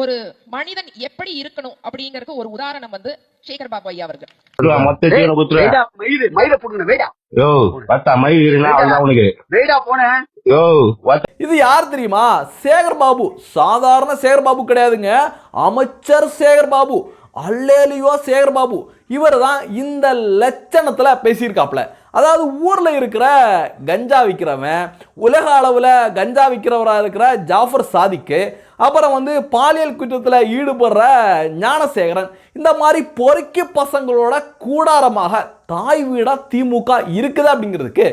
ஒரு மனிதன் எப்படி இருக்கணும் அப்படிங்கறது ஒரு உதாரணம் வந்து சேகர் பாபு ஐயா அவர்கள். இது யார் தெரியுமா? சேகர் பாபு. சாதாரண சேகர் பாபு கிடையாதுங்க. அமைச்சர் சேகர் பாபு. அல்லேலியோ சேகர் பாபு. இவர் தான் இந்த லட்சணத்துல பேசியிருக்காப்ல அதாவது ஊர்ல இருக்கிற கஞ்சா விற்கிறவன் உலக அளவில் கஞ்சா விற்கிறவராக இருக்கிற ஜாஃபர் சாதிக்கு அப்புறம் வந்து பாலியல் குற்றத்தில் ஈடுபடுற ஞானசேகரன் இந்த மாதிரி பொறுக்கி பசங்களோட கூடாரமாக தாய் வீடா திமுக இருக்குது அப்படிங்கிறதுக்கு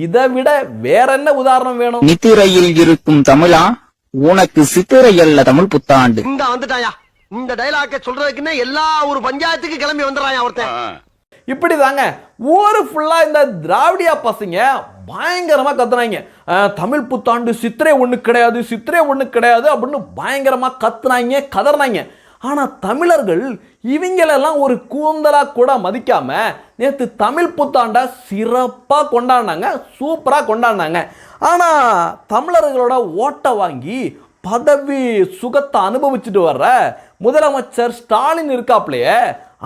இதை விட வேற என்ன உதாரணம் வேணும்? நித்திரையில் இருக்கும் தமிழா உனக்கு சித்திரை அல்ல தமிழ் புத்தாண்டு. இந்த வந்துட்டாயா? இந்த டைலாக்க சொல்றதுக்குன்னே எல்லா ஒரு பஞ்சாயத்துக்கு கிளம்பி வந்துடுறாயா ஒருத்தன்? இப்படி தாங்க ஊர் ஃபுல்லாக இந்த திராவிடியா பசங்க பயங்கரமாக கத்துனாங்க. தமிழ் புத்தாண்டு சித்திரை ஒன்று கிடையாது சித்திரை ஒன்று கிடையாது அப்படின்னு பயங்கரமாக கத்துனாங்க கதறினாங்க. ஆனால் தமிழர்கள் இவங்களெல்லாம் ஒரு கூந்தலாக கூட மதிக்காமல் நேற்று தமிழ் புத்தாண்டை சிறப்பாக கொண்டாடினாங்க சூப்பராக கொண்டாடினாங்க. ஆனால் தமிழர்களோட ஓட்டை வாங்கி பதவி சுகத்தை அனுபவிச்சுட்டு வர்ற முதலமைச்சர் ஸ்டாலின் இருக்காப்லையே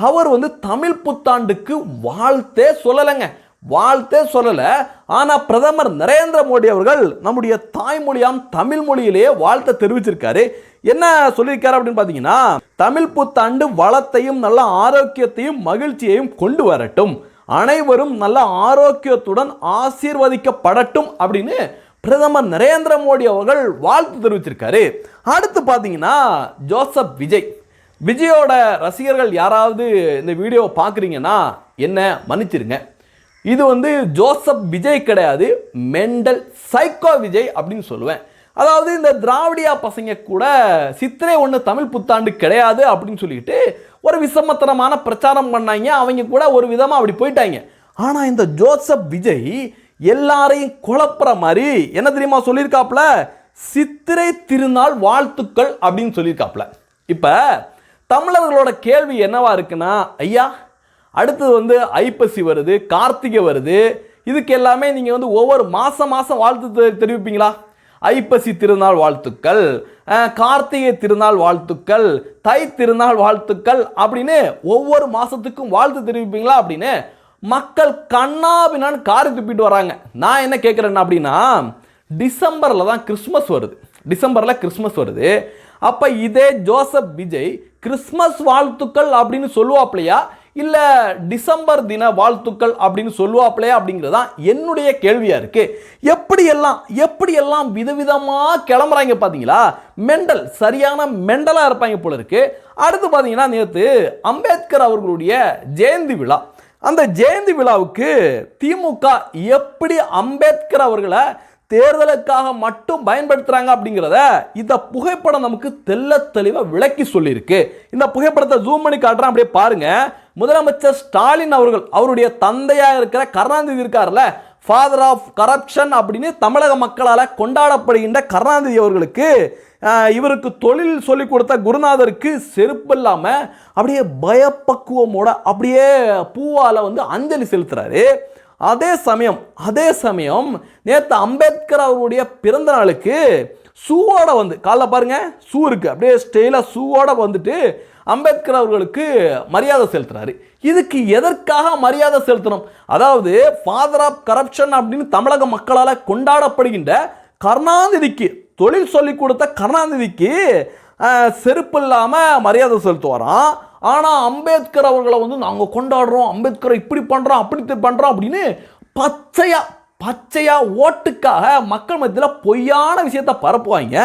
அவர் வந்து தமிழ் புத்தாண்டுக்கு வாழ்த்தே சொல்லலைங்க. வாழ்த்தே சொல்லலை. ஆனால் பிரதமர் நரேந்திர மோடி அவர்கள் நம்முடைய தாய்மொழியாம் தமிழ் மொழியிலேயே வாழ்த்தை தெரிவிச்சிருக்காரு. என்ன சொல்லியிருக்காரு அப்படின்னு பார்த்தீங்கன்னா தமிழ் புத்தாண்டு வளத்தையும் நல்ல ஆரோக்கியத்தையும் மகிழ்ச்சியையும் கொண்டு வரட்டும். அனைவரும் நல்ல ஆரோக்கியத்துடன் ஆசீர்வதிக்கப்படட்டும் அப்படின்னு பிரதமர் நரேந்திர மோடி அவர்கள் வாழ்த்து தெரிவிச்சிருக்காரு. அடுத்து பார்த்தீங்கன்னா ஜோசப் விஜய். விஜயோட ரசிகர்கள் யாராவது இந்த வீடியோவை பார்க்குறீங்கன்னா என்ன மன்னிச்சிருங்க. இது வந்து ஜோசப் விஜய் கிடையாது மெண்டல் சைக்கோ விஜய் அப்படின்னு சொல்லுவேன். அதாவது இந்த திராவிடியா பசங்க கூட சித்திரை ஒன்று தமிழ் புத்தாண்டு கிடையாது அப்படின்னு சொல்லிட்டு ஒரு விசமத்தனமான பிரச்சாரம் பண்ணாங்க. அவங்க கூட ஒரு விதமாக அப்படி போயிட்டாங்க. ஆனால் இந்த ஜோசப் விஜய் எல்லாரையும் குழப்புற மாதிரி என்ன தெரியுமா சொல்லியிருக்காப்ல சித்திரை திருநாள் வாழ்த்துக்கள் அப்படின்னு சொல்லியிருக்காப்புல. இப்போ தமிழர்களோட கேள்வி என்னவா இருக்குன்னா ஐயா அடுத்தது வந்து ஐப்பசி வருது கார்த்திகை வருது இதுக்கு எல்லாமே நீங்கள் வந்து ஒவ்வொரு மாதம் மாதம் வாழ்த்து தெரிவிப்பீங்களா? ஐப்பசி திருநாள் வாழ்த்துக்கள் கார்த்திகை திருநாள் வாழ்த்துக்கள் தை திருநாள் வாழ்த்துக்கள் அப்படின்னு ஒவ்வொரு மாதத்துக்கும் வாழ்த்து தெரிவிப்பீங்களா அப்படின்னு மக்கள் கண்ணாபின்னான்னு காரி துப்பிட்டு வராங்க. நான் என்ன கேட்குறேன்னா அப்படின்னா டிசம்பரில் தான் கிறிஸ்மஸ் வருது. டிசம்பரில் கிறிஸ்மஸ் வருது. அப்போ இதே ஜோசப் விஜய் கிறிஸ்மஸ் வாழ்த்துக்கள் அப்படின்னு சொல்லுவாப்லையா இல்லை டிசம்பர் தின வாழ்த்துக்கள் அப்படின்னு சொல்லுவாப்லையா அப்படிங்கிறது தான் என்னுடைய கேள்வியாக இருக்குது எப்படியெல்லாம் எப்படியெல்லாம் விதவிதமாக கிளம்புறாங்க பார்த்தீங்களா மெண்டல் சரியான மெண்டலாக இருப்பாங்க போல இருக்குது அடுத்து பார்த்தீங்கன்னா நேற்று அம்பேத்கர் அவர்களுடைய ஜெயந்தி விழா. அந்த ஜெயந்தி விழாவுக்கு திமுக எப்படி அம்பேத்கர் அவர்களை தேர்தலுக்காக மட்டும் பயன்படுத்துகிறாங்க அப்படிங்கிறத இந்த புகைப்படம் நமக்கு தெள்ள தெளிவாக விளக்கி சொல்லியிருக்கு. இந்த புகைப்படத்தை ஜூம் பண்ணி காட்டுறேன் அப்படியே பாருங்கள் முதலமைச்சர் ஸ்டாலின் அவர்கள் அவருடைய தந்தையாக இருக்கிற கருணாநிதி இருக்கார்ல ஃபாதர் ஆஃப் கரப்ஷன் அப்படின்னு தமிழக மக்களால் கொண்டாடப்படுகின்ற கருணாநிதி அவர்களுக்கு இவருக்கு தொழில் சொல்லிக் கொடுத்த குருநாதருக்கு செருப்பு இல்லாமல் அப்படியே பயப்பக்குவமோட அப்படியே பூவால் வந்து அஞ்சலி செலுத்துறாரு. அதே சமயம் அதே சமயம் நேற்று அம்பேத்கர் அவருடைய பிறந்த நாளுக்கு ஷூவோட வந்து காலைல பாருங்க ஷூ இருக்கு. அப்படியே ஸ்டெயிலாக ஷூவோட வந்துட்டு அம்பேத்கர் அவர்களுக்கு மரியாதை செலுத்துறாரு. இதுக்கு எதற்காக மரியாதை செலுத்தணும்? அதாவது ஃபாதர் ஆஃப் கரப்ஷன் அப்படின்னு தமிழக மக்களால் கொண்டாடப்படுகின்ற கருணாநிதிக்கு தொழில் சொல்லிக் கொடுத்த கருணாநிதிக்கு செருப்பு இல்லாமல் மரியாதை செலுத்துவாராம். ஆனால் அம்பேத்கர் அவர்களை வந்து நாங்கள் கொண்டாடுறோம் அம்பேத்கரை இப்படி பண்ணுறோம் அப்படி பண்ணுறோம் அப்படின்னு பச்சையாக பச்சையாக ஓட்டுக்காக மக்கள் மத்தியில் பொய்யான விஷயத்த பரப்புவாங்க.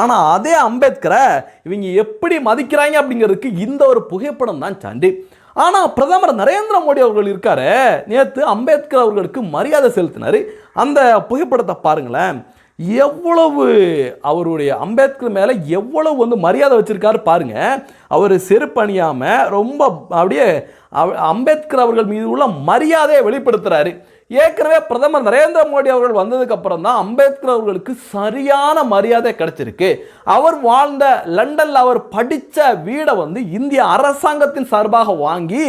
ஆனால் அதே அம்பேத்கரை இவங்க எப்படி மதிக்கிறாங்க அப்படிங்கிறதுக்கு இந்த ஒரு புகைப்படம் தான் சாண்டி ஆனால் பிரதமர் நரேந்திர மோடி அவர்கள் இருக்காரு. நேற்று அம்பேத்கர் அவர்களுக்கு மரியாதை செலுத்தினார். அந்த புகைப்படத்தை பாருங்களேன். எவ்வளவு அவருடைய அம்பேத்கர் மேலே எவ்வளவு வந்து மரியாதை வச்சுருக்காரு பாருங்கள் அவர் செருப்பு அணியாமல் ரொம்ப அப்படியே அம்பேத்கர் அவர்கள் மீது உள்ள மரியாதையை வெளிப்படுத்துகிறாரு ஏற்கனவே பிரதமர் நரேந்திர மோடி அவர்கள் வந்ததுக்கு அப்புறம் தான் அம்பேத்கர் அவர்களுக்கு சரியான மரியாதை கிடைச்சிருக்கு. அவர் வாழ்ந்த லண்டனில் அவர் படித்த வீடை வந்து இந்திய அரசாங்கத்தின் சார்பாக வாங்கி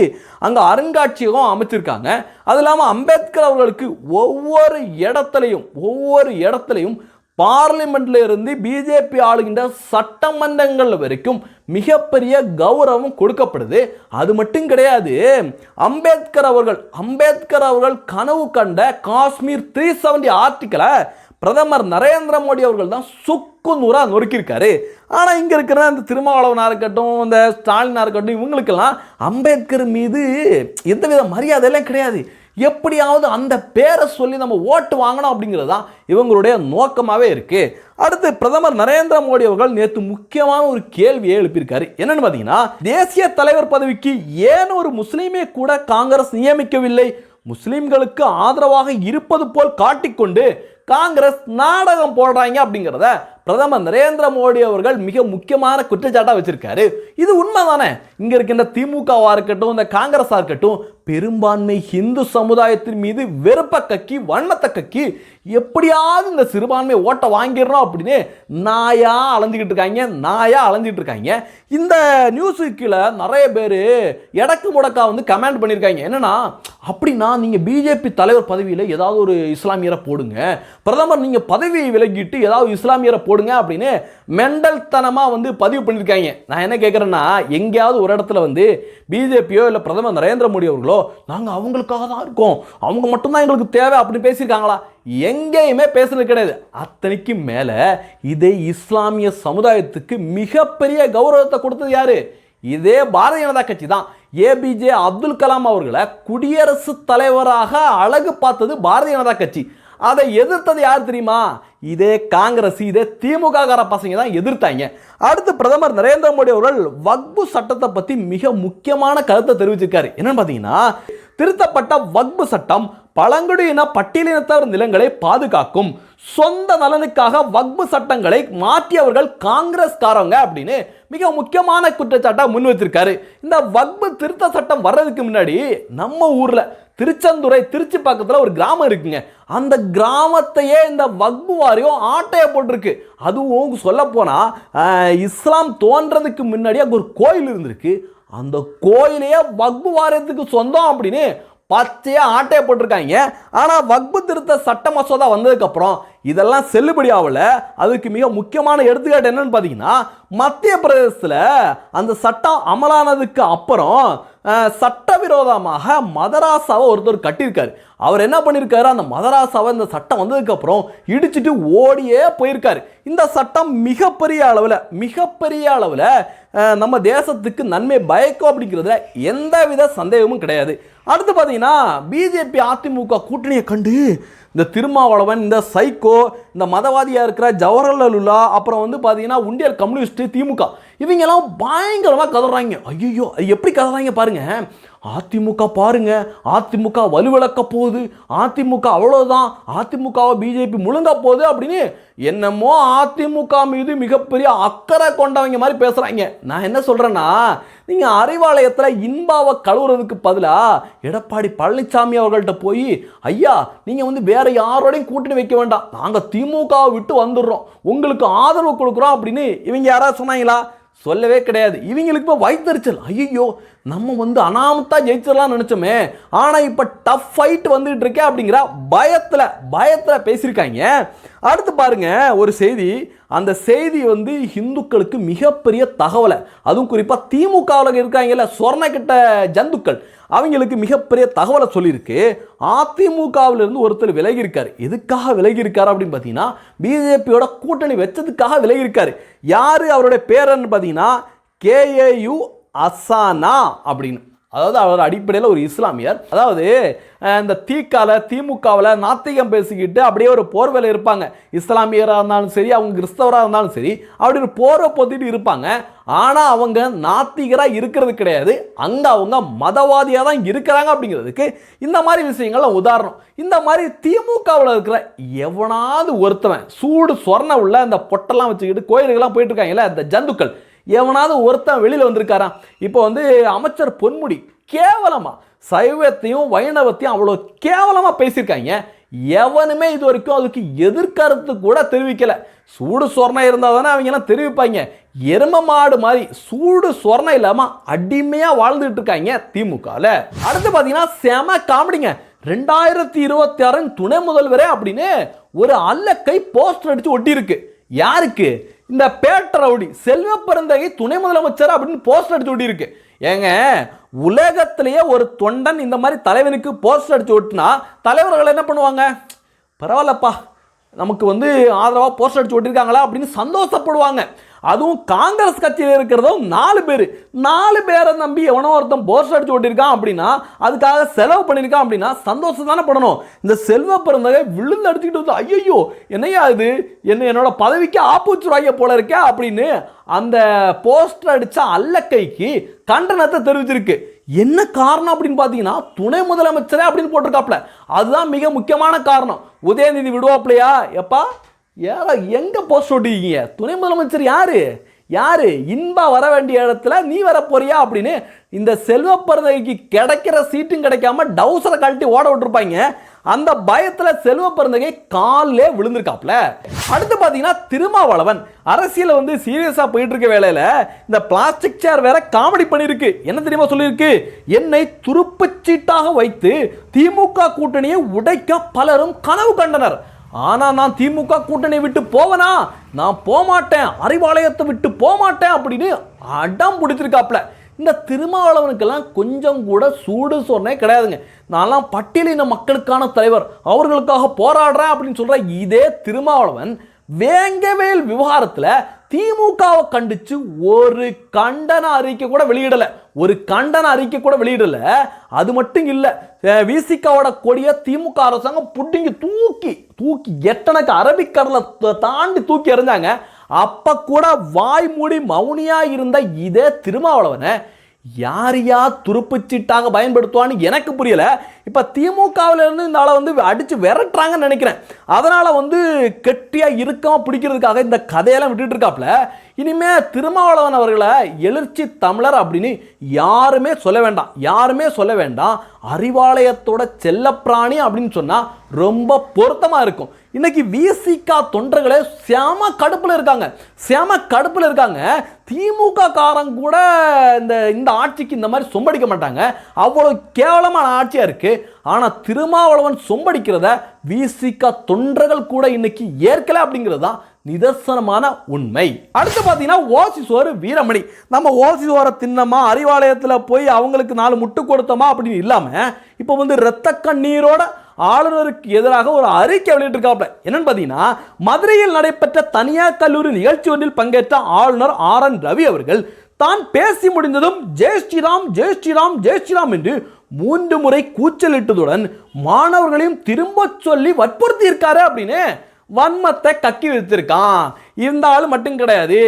அங்கே அருங்காட்சியகம் அமைச்சிருக்காங்க. அது இல்லாமல் அம்பேத்கர் அவர்களுக்கு ஒவ்வொரு இடத்துலையும் ஒவ்வொரு இடத்துலையும் பார்லிமெண்ட்ல இருந்து பிஜேபி ஆளுகின்ற சட்டமன்றங்கள் வரைக்கும் மிகப்பெரிய கௌரவம் கொடுக்கப்படுது. அது மட்டும் கிடையாது அம்பேத்கர் அவர்கள் அம்பேத்கர் அவர்கள் கனவு கண்ட காஷ்மீர் த்ரீ செவன்டி ஆர்டிக்கலை பிரதமர் நரேந்திர மோடி அவர்கள் தான் சுக்கு நூறாக நொறுக்கியிருக்காரு. ஆனால் இங்கே இருக்கிற இந்த திருமாவளவனாக இருக்கட்டும் இந்த ஸ்டாலினாக இருக்கட்டும் இவங்களுக்கெல்லாம் அம்பேத்கர் மீது எந்தவித மரியாதையெல்லாம் கிடையாது. எப்படியாவது அந்த பேரை சொல்லி நம்ம ஓட்டு வாங்கணும் அப்படிங்கிறது தான் இவங்களுடைய நோக்கமாகவே இருக்குது அடுத்து பிரதமர் நரேந்திர மோடி அவர்கள் நேற்று முக்கியமான ஒரு கேள்வியை எழுப்பியிருக்காரு. என்னன்னு பார்த்தீங்கன்னா தேசிய தலைவர் பதவிக்கு ஏன் ஒரு முஸ்லீமே கூட காங்கிரஸ் நியமிக்கவில்லை? முஸ்லீம்களுக்கு ஆதரவாக இருப்பது போல் காட்டிக்கொண்டு காங்கிரஸ் நாடகம் போடுறாங்க அப்படிங்கிறத பிரதமர் நரேந்திர மோடி அவர்கள் மிக முக்கியமான குற்றச்சாட்டாக வச்சிருக்காரு. இது உண்மைதானே? இங்கே இருக்கின்ற திமுகவாக இருக்கட்டும் இந்த காங்கிரஸாக இருக்கட்டும் பெரும்பான்மை ஹிந்து சமுதாயத்தின் மீது வெறுப்ப கக்கி வன்மத்தை கக்கி எப்படியாவது இந்த சிறுபான்மை ஓட்டை வாங்கிடணும் அப்படின்னு நாயா அலைஞ்சிக்கிட்டு இருக்காங்க நாயா அலைஞ்சிட்டு இருக்காங்க. இந்த நியூஸுக்கு கீழே நிறைய பேர் எடக்கு முடக்கா வந்து கமெண்ட் பண்ணியிருக்காங்க. என்னன்னா அப்படின்னா நீங்கள் பிஜேபி தலைவர் பதவியில் ஏதாவது ஒரு இஸ்லாமியரை போடுங்க. பிரதமர் நீங்கள் பதவியை விலகிட்டு ஏதாவது இஸ்லாமியரை போடுங்க அப்படின்னு மெண்டல்தனமாக வந்து பதிவு பண்ணியிருக்காங்க. நான் என்ன கேட்குறேன்னா எங்கேயாவது ஒரு இடத்துல வந்து பிஜேபியோ இல்லை பிரதமர் நரேந்திர மோடி அவர்களோ நாங்கள் அவங்களுக்காக தான் இருக்கோம். அவங்க மட்டும்தான் எங்களுக்கு தேவை அப்படின்னு பேசியிருக்காங்களா? எங்கேயுமே பேசுறது கிடையாது. அத்தனைக்கு மேலே இதே இஸ்லாமிய சமுதாயத்துக்கு மிகப்பெரிய கௌரவத்தை கொடுத்தது யாரு? இதே பாரதிய ஜனதா கட்சி தான். ஏபிஜே அப்துல் கலாம் அவர்களை குடியரசுத் தலைவராக அழகு பார்த்தது பாரதிய ஜனதா கட்சி. அதை எதிர்த்தது யார் தெரியுமா? இதே காங்கிரஸ் இதே திமுக கார பசங்க தான் எதிர்த்தாங்க. அடுத்து பிரதமர் நரேந்திர மோடி அவர்கள் வக்பு சட்டத்தை பற்றி மிக முக்கியமான கருத்தை தெரிவிச்சிருக்காரு. என்னன்னு பார்த்தீங்கன்னா திருத்தப்பட்ட வக்பு சட்டம் பழங்குடியின பட்டியலினத்தவர் நிலங்களை பாதுகாக்கும். சொந்த நலனுக்காக வக்பு சட்டங்களை மாற்றியவர்கள் காங்கிரஸ்காரங்க அப்படின்னு மிக முக்கியமான குற்றச்சாட்டாக முன்வைத்திருக்காரு இந்த வக்பு திருத்த சட்டம் வர்றதுக்கு முன்னாடி நம்ம ஊரில் திருச்செந்துறை திருச்சி பக்கத்தில் ஒரு கிராமம் இருக்குங்க. அந்த கிராமத்தையே இந்த வக்பு வாரியம் ஆட்டையை போட்டிருக்கு. அதுவும் சொல்ல போனால் இஸ்லாம் தோன்றதுக்கு முன்னாடி அங்கே ஒரு கோயில் இருந்திருக்கு. அந்த கோயிலையே வக்பு வாரியத்துக்கு சொந்தம் அப்படின்னு பச்சையாக ஆட்டையை போட்டிருக்காங்க. ஆனால் வக்பு திருத்த சட்ட மசோதா வந்ததுக்கப்புறம் இதெல்லாம் செல்லுபடி ஆகல. அதுக்கு மிக முக்கியமான எடுத்துக்காட்டு என்னன்னு பார்த்தீங்கன்னா மத்திய பிரதேசத்தில் அந்த சட்டம் அமலானதுக்கு அப்புறம் சட்டவிரோதமாக மதராசாவை ஒருத்தர் கட்டியிருக்காரு. அவர் என்ன பண்ணியிருக்காரு? அந்த மதராசாவை இந்த சட்டம் வந்ததுக்கப்புறம் இடிச்சிட்டு ஓடியே போயிருக்காரு. இந்த சட்டம் மிகப்பெரிய அளவில் மிகப்பெரிய அளவில் நம்ம தேசத்துக்கு நன்மை பயக்கும் அப்படிங்கிறதுல எந்தவித சந்தேகமும் கிடையாது. அடுத்து பார்த்தீங்கன்னா பிஜேபி அதிமுக கூட்டணியை கண்டு இந்த திருமாவளவன் இந்த சைக்கோ இந்த மதவாதியாக இருக்கிற ஜவஹர்லாலுல்லா அப்புறம் வந்து பார்த்தீங்கன்னா உண்டியல் கம்யூனிஸ்ட் திமுக. இவங்கெல்லாம் பயங்கரமாக கதறாங்க. ஐயோ எப்படி கதறாங்க பாருங்கள் அதிமுக பாருங்க. அதிமுக வலுவிளக்க போகுது. அதிமுக அவ்வளோதான் அதிமுகவை பிஜேபி முழுங்க போகுது அப்படின்னு என்னமோ அதிமுக மீது மிகப்பெரிய அக்கறை கொண்டவங்க மாதிரி பேசுகிறாங்க நான் என்ன சொல்கிறேன்னா நீங்கள் அறிவாலயத்தில் இன்பாவை கழுவுறதுக்கு பதிலாக எடப்பாடி பழனிசாமி அவர்கள்ட்ட போய் ஐயா நீங்கள் வந்து வேற யாரோடையும் கூட்டணி வைக்க வேண்டாம். நாங்கள் திமுகவை விட்டு வந்துடுறோம். உங்களுக்கு ஆதரவு கொடுக்குறோம் அப்படின்னு இவங்க யாராவது சொன்னாங்களா? சொல்லவே கிடையாது. இவங்களுக்கு இப்போ வயிற்றுச்சல் ஐயோ நம்ம வந்து அனாமத்தா ஜெயிச்சிடலாம்னு நினச்சோமே ஆனால் இப்போ டஃப் ஃபைட் வந்துகிட்டு இருக்கே அப்படிங்கிற பயத்தில் பயத்தில் பேசியிருக்காங்க. அடுத்து பாருங்க ஒரு செய்தி. அந்த செய்தி வந்து இந்துக்களுக்கு மிகப்பெரிய தகவலை. அதுவும் குறிப்பாக திமுகவில் இருக்காங்கல்ல சொர்ணக்கிட்ட ஜந்துக்கள். அவங்களுக்கு மிகப்பெரிய தகவலை சொல்லியிருக்கு. அதிமுகவிலிருந்து ஒருத்தர் விலகி இருக்கார் எதுக்காக விலகி இருக்கார் அப்படின்னு பார்த்தீங்கன்னா பிஜேபியோட கூட்டணி வச்சதுக்காக விலகி யார் யாரு அவருடைய பேரன்னு பார்த்தீங்கன்னா கேஏயு அசானா அப்படின்னு. அதாவது அவர் அடிப்படையில் ஒரு இஸ்லாமியர். அதாவது இந்த தீக்கால திமுகவில் நாத்திகம் பேசிக்கிட்டு அப்படியே ஒரு போர்வையில் இருப்பாங்க. இஸ்லாமியராக இருந்தாலும் சரி அவங்க கிறிஸ்தவராக இருந்தாலும் சரி அப்படி ஒரு போர்வை பொத்திட்டு இருப்பாங்க. ஆனால் அவங்க நாத்திகராக இருக்கிறது கிடையாது. அங்கே அவங்க மதவாதியாக தான் இருக்கிறாங்க அப்படிங்கிறதுக்கு இந்த மாதிரி விஷயங்கள்லாம் உதாரணம். இந்த மாதிரி திமுகவில் இருக்கிற எவனாவது ஒருத்தவன் சூடு சொர்ண உள்ள இந்த பொட்டெல்லாம் வச்சுக்கிட்டு கோயிலுக்கெல்லாம் போயிட்டு இருக்காங்கல்ல இந்த ஜந்துக்கள் எவனாவது ஒருத்தன் வெளியில் வந்திருக்காராம். இப்போ வந்து அமைச்சர் பொன்முடி கேவலமாக சைவத்தையும் வைணவத்தையும் அவ்வளோ கேவலமாக பேசியிருக்காங்க. எவனுமே இது வரைக்கும் அதுக்கு எதிர்கருத்து கூட தெரிவிக்கலை. சூடு சொர்ணம் இருந்தால் தானே அவங்கெல்லாம் தெரிவிப்பாங்க. எரும மாடு மாதிரி சூடு சொர்ணம் இல்லாமல் அடிமையாக வாழ்ந்துட்டு இருக்காங்க திமுகவில் அடுத்து பார்த்தீங்கன்னா செம காமெடிங்க. ரெண்டாயிரத்தி இருபத்தி ஆறின் துணை முதல்வரே அப்படின்னு ஒரு அல்லக்கை போஸ்டர் அடித்து ஒட்டியிருக்கு. யாருக்கு? இந்த பேட்ட ரவுடி செல்வ பிறந்தகை துணை முதலமைச்சர் அப்படின்னு போஸ்டர் அடிச்சு விட்டிருக்கு ஏங்க உலகத்திலேயே ஒரு தொண்டன் இந்த மாதிரி தலைவனுக்கு போஸ்டர் அடிச்சு ஒட்டினா தலைவர்கள் என்ன பண்ணுவாங்க? பரவாயில்லப்பா நமக்கு வந்து ஆதரவாக போஸ்டர் அடிச்சு ஓட்டிருக்காங்களா அப்படின்னு சந்தோஷப்படுவாங்க. அதுவும் காங்கிரஸ் கட்சியில் இருக்கிறதும் நாலு பேர். நாலு பேரை நம்பி எவனோ ஒருத்தன் போஸ்டர் அடிச்சு ஓட்டியிருக்கான் அப்படின்னா அதுக்காக செலவு பண்ணியிருக்கான் அப்படின்னா சந்தோஷம் தானே படணும். இந்த செல்வ பிறந்தகை விழுந்து அடிச்சுக்கிட்டு வந்து ஐயோ என்னையா இது? என்ன என்னோட பதவிக்கு ஆப்பூச்சுராய போல இருக்கே அப்படின்னு அந்த போஸ்டர் அடித்த அல்லக்கைக்கு கண்டனத்தை தெரிவிச்சிருக்கு. என்ன காரணம் அப்படின்னு பார்த்தீங்கன்னா துணை முதலமைச்சரே அப்படின்னு போட்டிருக்காப்ல. அதுதான் மிக முக்கியமான காரணம். உதயநிதி விடுவாப்லையா? எப்பா? ஏடா எங்கே போஸ்ட் ஓட்டிருக்கீங்க துணை முதலமைச்சர் யார்? யார்? இன்பா வர வேண்டிய இடத்துல நீ வர போறியா அப்படின்னு இந்த செல்வ பிறந்தகைக்கு கிடைக்கிற சீட்டும் கிடைக்காம டவுசரை கழட்டி ஓட விட்டுருப்பாங்க. அந்த பயத்தில் செல்வ பிறந்தகை காலிலே விழுந்திருக்காப்ல அடுத்து பார்த்தீங்கன்னா திருமாவளவன். அரசியல் வந்து சீரியஸாக போயிட்டு இருக்க வேலையில் இந்த பிளாஸ்டிக் சேர் வேற காமெடி பண்ணியிருக்கு. என்ன தெரியுமா சொல்லியிருக்கு? என்னை துருப்புச் சீட்டாக வைத்து திமுக கூட்டணியை உடைக்க பலரும் கனவு கண்டனர். ஆனால் நான் திமுக கூட்டணி விட்டு போவனா? நான் போமாட்டேன். அறிவாலயத்தை விட்டு போமாட்டேன் அப்படின்னு அடம் பிடிச்சிருக்காப்ல இந்த திருமாவளவனுக்கெல்லாம் கொஞ்சம் கூட சூடு சொன்னே கிடையாதுங்க. நான்லாம் பட்டியலின மக்களுக்கான தலைவர். அவர்களுக்காக போராடுறேன் அப்படின்னு சொல்கிற இதே திருமாவளவன் வேங்கவேல் விவகாரத்தில் திமுகவை கண்டிச்சு ஒரு கண்டன அறிக்கை கூட வெளியிடலை. ஒரு கண்டன அறிக்கை கூட வெளியிடல. அது மட்டும் இல்லை விசிகாவோட கொடியை திமுக அரசாங்கம் புட்டிங்கி தூக்கி தூக்கி எட்டனக்கு அரபிக்கடலை தாண்டி தூக்கி எறிஞ்சாங்க. அப்போ கூட வாய் மூடி மௌனியாக இருந்த இதே திருமாவளவனை யார் யார் துருப்புச்சீட்டாக பயன்படுத்துவான்னு எனக்கு புரியலை. இப்போ திமுகவில் இருந்து இந்த ஆளை வந்து அடித்து விரட்டுறாங்கன்னு நினைக்கிறேன். அதனால் வந்து கெட்டியாக இருக்காம பிடிக்கிறதுக்காக இந்த கதையெல்லாம் விட்டுட்டு இருக்காப்புல இனிமே திருமாவளவன் அவர்களை எழுச்சி தமிழர் அப்படின்னு யாருமே சொல்ல வேண்டாம். யாருமே சொல்ல வேண்டாம். அறிவாலயத்தோட செல்லப்பிராணி அப்படின்னு சொன்னால் ரொம்ப பொருத்தமாக இருக்கும். இன்னைக்கு விசிகா தொண்டர்களே செம கடுப்பில் இருக்காங்க. செம கடுப்பில் இருக்காங்க. திமுக காரங்க கூட இந்த இந்த ஆட்சிக்கு இந்த மாதிரி சொம்படிக்க மாட்டாங்க. அவ்வளோ கேவலமான ஆட்சியாக இருக்குது ஆனால் திருமாவளவன் சொம்படிக்கிறத விசிகா தொண்டர்கள் கூட இன்னைக்கு ஏற்கலை அப்படிங்கிறது தான் நிதர்சனமான உண்மை. அடுத்து பார்த்தீங்கன்னா ஓசிசோறு வீரமணி. நம்ம ஓசி தின்னமா அறிவாலயத்தில் போய் அவங்களுக்கு நாலு முட்டு கொடுத்தோமா அப்படின்னு இல்லாமல் இப்போ வந்து இரத்த கண்ணீரோட ஆளுநருக்கு எதிராக ஒரு அறிக்கை வெளியிட்டிருக்காப்ல என்னன்னு பார்த்தீங்கன்னா மதுரையில் நடைபெற்ற தனியார் கல்லூரி நிகழ்ச்சி ஒன்றில் பங்கேற்ற ஆளுநர் ஆர் என் ரவி அவர்கள் தான் பேசி முடிந்ததும் ஜெய் ஸ்ரீராம் ஜெய் ஸ்ரீராம் ஜெய் ஸ்ரீராம் என்று மூன்று முறை கூச்சலிட்டதுடன் மாணவர்களையும் திரும்ப சொல்லி வற்புறுத்தி இருக்காரு அப்படின்னு வன்மத்தை கக்கி வச்சிருக்கான் இருந்தாலும் மட்டும் கிடையாது.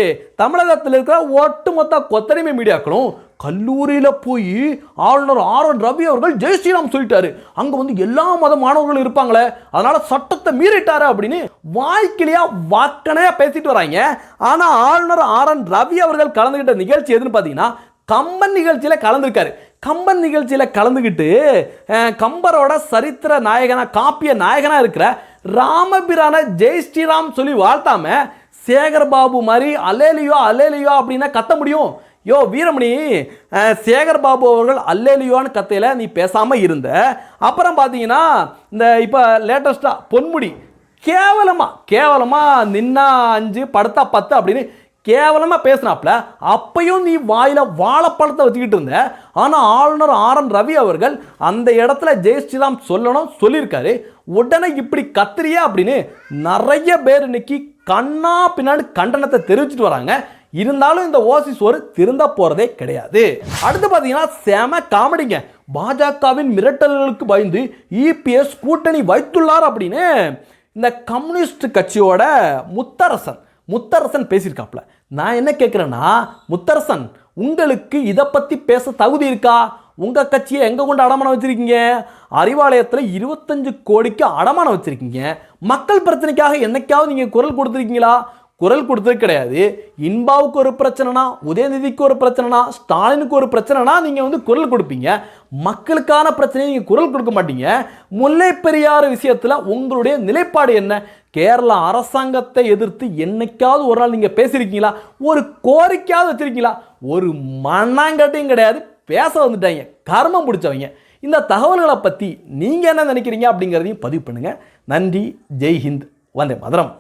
தமிழகத்தில் இருக்கிற ஒட்டுமொத்த கொத்தடிமை மீடியாக்களும் கல்லூரியில் போய் ஆளுநர் ஆர் என் ரவி அவர்கள் ஜெய் ஸ்ரீராம் சொல்லிட்டாரு. அங்கே வந்து எல்லா மத மாணவர்களும் இருப்பாங்களே அதனால சட்டத்தை மீறிட்டாரு அப்படின்னு வாய்க்கிலையா வாக்கனையா பேசிட்டு வராங்க. ஆனால் ஆளுநர் ஆர் என் ரவி அவர்கள் கலந்துகிட்ட நிகழ்ச்சி எதுன்னு பார்த்தீங்கன்னா கம்பன் நிகழ்ச்சியில் கலந்துருக்காரு. கம்பன் நிகழ்ச்சியில் கலந்துக்கிட்டு கம்பரோட சரித்திர நாயகனாக காப்பிய நாயகனாக இருக்கிற ராமபிரான ஜெய் ஸ்ரீராம் சொல்லி வாழ்த்தாம சேகர் பாபு மாதிரி அலேலியோ அலேலியோ அப்படின்னா கத்த முடியும். யோ வீரமணி சேகர் பாபு அவர்கள் அல்லேலியோன்னு கத்தையில் நீ பேசாமல் இருந்த. அப்புறம் பார்த்தீங்கன்னா இந்த இப்போ லேட்டஸ்ட்டாக பொன்முடி கேவலமாக கேவலமாக நின்னா அஞ்சு படுத்தா பத்து அப்படின்னு கேவலமாக பேசினாப்புல அப்பையும் நீ வாயில் வாழைப்பழத்தை வச்சுக்கிட்டு இருந்த. ஆனால் ஆளுநர் ஆர் என் ரவி அவர்கள் அந்த இடத்துல ஜெய் ஸ்ரீராம் சொல்லணும் சொல்லியிருக்காரு. உடனே இப்படி கத்திரியா அப்படின்னு நிறைய பேர் இன்னைக்கு கண்ணா பின்னாடி கண்டனத்தை தெரிவிச்சிட்டு வராங்க. இருந்தாலும் இந்த ஓசிஸ் ஒரு திருந்த போறதே கிடையாது. அடுத்து பார்த்தீங்கன்னா செம காமெடிங்க. பாஜகவின் மிரட்டல்களுக்கு பயந்து இபிஎஸ் கூட்டணி வைத்துள்ளார் அப்படின்னு இந்த கம்யூனிஸ்ட் கட்சியோட முத்தரசன் முத்தரசன் பேசியிருக்காப்ல நான் என்ன கேட்குறேன்னா முத்தரசன் உங்களுக்கு இதை பற்றி பேச தகுதி இருக்கா? உங்கள் கட்சியை எங்கே கொண்டு அடமானம் வச்சுருக்கீங்க? அறிவாலயத்தில் இருபத்தஞ்சு கோடிக்கு அடமானம் வச்சுருக்கீங்க. மக்கள் பிரச்சனைக்காக என்னைக்காவது நீங்கள் குரல் கொடுத்துருக்கீங்களா? குரல் கொடுத்தது கிடையாது. இன்பாவுக்கு ஒரு பிரச்சனைனா உதயநிதிக்கு ஒரு பிரச்சனைனா ஸ்டாலினுக்கு ஒரு பிரச்சனைனா நீங்கள் வந்து குரல் கொடுப்பீங்க. மக்களுக்கான பிரச்சனையை நீங்கள் குரல் கொடுக்க மாட்டீங்க. முல்லை பெரியாறு விஷயத்தில் உங்களுடைய நிலைப்பாடு என்ன? கேரளா அரசாங்கத்தை எதிர்த்து என்னைக்காவது ஒரு நாள் நீங்கள் பேசியிருக்கீங்களா? ஒரு கோரிக்கையாவது வச்சுருக்கீங்களா? ஒரு மண்ணாங்கட்டையும் கிடையாது. பேச வந்துட்டாங்க. கர்மம் பிடிச்சவங்க. இந்த தகவல்களை பற்றி நீங்கள் என்ன நினைக்கிறீங்க அப்படிங்கிறதையும் பதிவு பண்ணுங்கள் நன்றி. ஜெய் ஹிந்த் வந்தே மதுரம்.